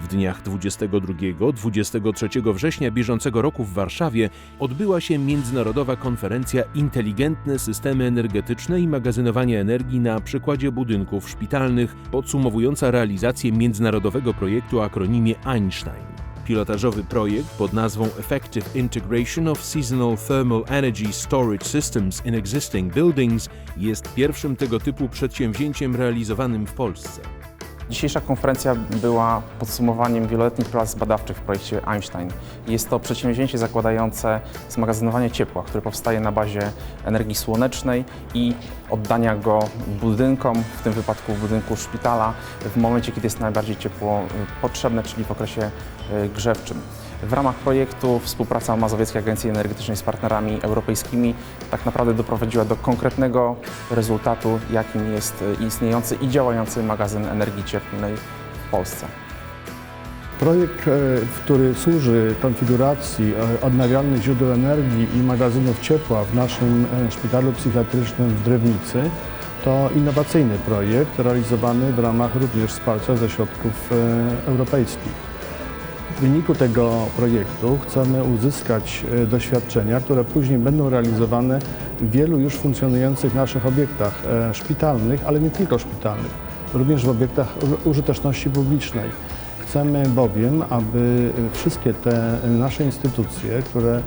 W dniach 22-23 września bieżącego roku w Warszawie odbyła się międzynarodowa konferencja Inteligentne systemy energetyczne i magazynowanie energii na przykładzie budynków szpitalnych, podsumowująca realizację międzynarodowego projektu akronimie Einstein. Pilotażowy projekt pod nazwą Effective Integration of Seasonal Thermal Energy Storage Systems in Existing Buildings jest pierwszym tego typu przedsięwzięciem realizowanym w Polsce. Dzisiejsza konferencja była podsumowaniem wieloletnich prac badawczych w projekcie Einstein. Jest to przedsięwzięcie zakładające zmagazynowanie ciepła, które powstaje na bazie energii słonecznej i oddania go budynkom, w tym wypadku budynku szpitala, w momencie, kiedy jest najbardziej ciepło potrzebne, czyli w okresie y, grzewczym. W ramach projektu współpraca Mazowieckiej Agencji Energetycznej z partnerami europejskimi tak naprawdę doprowadziła do konkretnego rezultatu, jakim jest y, istniejący i działający magazyn energii cieplnej w Polsce. Projekt, e, który służy konfiguracji e, odnawialnych źródeł energii i magazynów ciepła w naszym e, szpitalu psychiatrycznym w Drewnicy, to innowacyjny projekt realizowany w ramach również wsparcia ze środków europejskich. W wyniku tego projektu chcemy uzyskać doświadczenia, które później będą realizowane w wielu już funkcjonujących naszych obiektach szpitalnych, ale nie tylko szpitalnych, również w obiektach użyteczności publicznej. Chcemy bowiem, aby wszystkie te nasze instytucje, które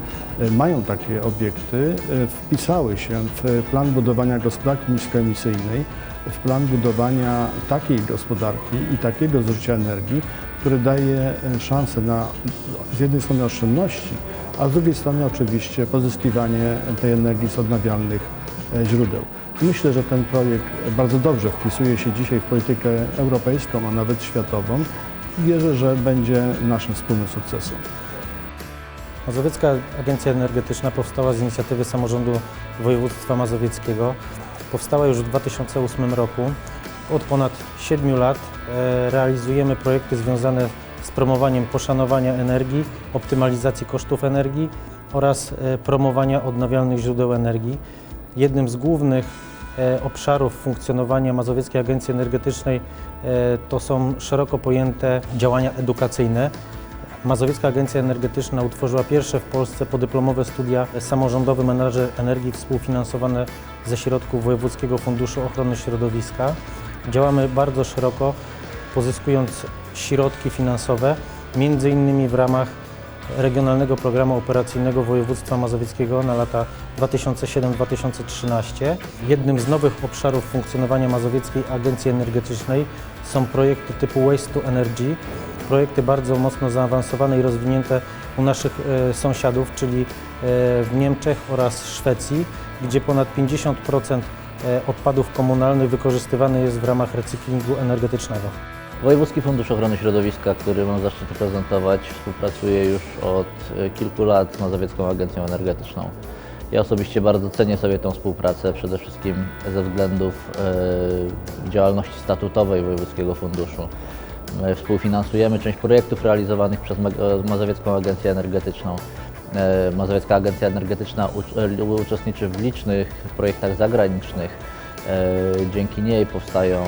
mają takie obiekty, wpisały się w plan budowania gospodarki niskoemisyjnej, w plan budowania takiej gospodarki i takiego zużycia energii, które daje szansę na z jednej strony oszczędności, a z drugiej strony oczywiście pozyskiwanie tej energii z odnawialnych źródeł. Myślę, że ten projekt bardzo dobrze wpisuje się dzisiaj w politykę europejską, a nawet światową wierzę, że będzie naszym wspólnym sukcesem. Mazowiecka Agencja Energetyczna powstała z inicjatywy samorządu województwa mazowieckiego. Powstała już w 2008 roku. Od ponad 7 lat e, realizujemy projekty związane z promowaniem poszanowania energii, optymalizacji kosztów energii oraz e, promowania odnawialnych źródeł energii. Jednym z głównych E, obszarów funkcjonowania Mazowieckiej Agencji Energetycznej to są szeroko pojęte działania edukacyjne. Mazowiecka Agencja Energetyczna utworzyła pierwsze w Polsce podyplomowe studia samorządowy menadżer energii współfinansowane ze środków Wojewódzkiego Funduszu Ochrony Środowiska. Działamy bardzo szeroko, pozyskując środki finansowe, między innymi w ramach Regionalnego Programu Operacyjnego Województwa Mazowieckiego na lata 2007-2013. Jednym z nowych obszarów funkcjonowania Mazowieckiej Agencji Energetycznej są projekty typu Waste to Energy, projekty bardzo mocno zaawansowane i rozwinięte u naszych e, sąsiadów, czyli e, w Niemczech oraz Szwecji, gdzie ponad 50% e, odpadów komunalnych wykorzystywany jest w ramach recyklingu energetycznego. Wojewódzki Fundusz Ochrony Środowiska, który mam zaszczyt reprezentować, współpracuje już od e, kilku lat z Mazowiecką Agencją Energetyczną. Ja osobiście bardzo cenię sobie tą współpracę, przede wszystkim ze względów e, działalności statutowej Wojewódzkiego Funduszu. My współfinansujemy część projektów realizowanych przez Mazowiecką Agencję Energetyczną. E, Mazowiecka Agencja Energetyczna uczestniczy w licznych projektach zagranicznych E, dzięki niej powstają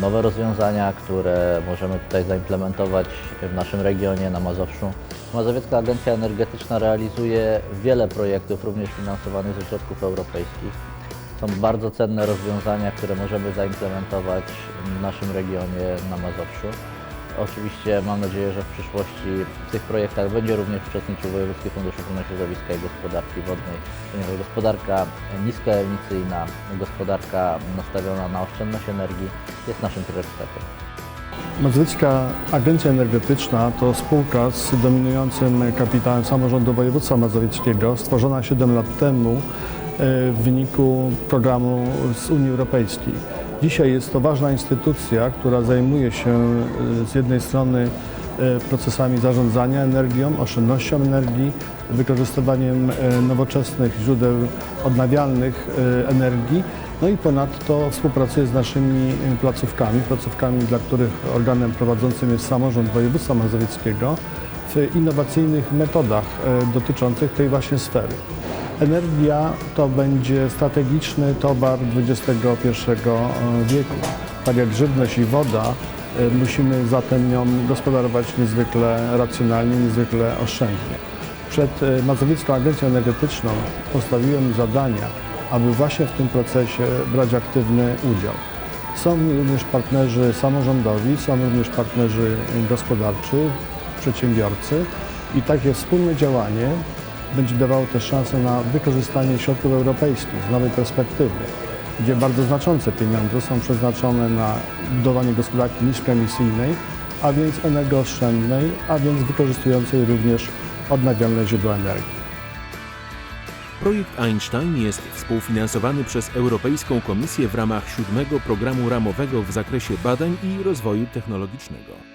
nowe rozwiązania, które możemy tutaj zaimplementować w naszym regionie, na Mazowszu. Mazowiecka Agencja Energetyczna realizuje wiele projektów, również finansowanych ze środków europejskich. Są bardzo cenne rozwiązania, które możemy zaimplementować w naszym regionie na Mazowszu. Oczywiście mam nadzieję, że w przyszłości w tych projektach będzie również uczestniczył Wojewódzki Fundusz Ochrony Środowiska i Gospodarki Wodnej, ponieważ gospodarka niskoemisyjna, gospodarka nastawiona na oszczędność energii jest naszym priorytetem. Mazowiecka Agencja Energetyczna to spółka z dominującym kapitałem samorządu województwa mazowieckiego, stworzona 7 lat temu e, w wyniku programu z Unii Europejskiej. Dzisiaj jest to ważna instytucja, która zajmuje się e, z jednej strony e, procesami zarządzania energią, oszczędnością energii, wykorzystywaniem e, nowoczesnych źródeł odnawialnych energii, no i ponadto współpracuje z naszymi placówkami, placówkami, dla których organem prowadzącym jest samorząd województwa mazowieckiego w innowacyjnych metodach dotyczących tej właśnie sfery. Energia to będzie strategiczny towar XXI wieku. Tak jak żywność i woda E, Musimy zatem nią gospodarować niezwykle racjonalnie, niezwykle oszczędnie. Przed e, Mazowiecką Agencją Energetyczną postawiłem zadania, aby właśnie w tym procesie brać aktywny udział. Są również partnerzy samorządowi, są również partnerzy gospodarczy, przedsiębiorcy i takie wspólne działanie będzie dawało też szansę na wykorzystanie środków europejskich z nowej perspektywy, gdzie bardzo znaczące pieniądze są przeznaczone na budowanie gospodarki niskoemisyjnej, a więc energooszczędnej, a więc wykorzystującej również odnawialne źródła energii. Projekt Einstein jest współfinansowany przez Europejską Komisję w ramach siódmego programu ramowego w zakresie badań i rozwoju technologicznego.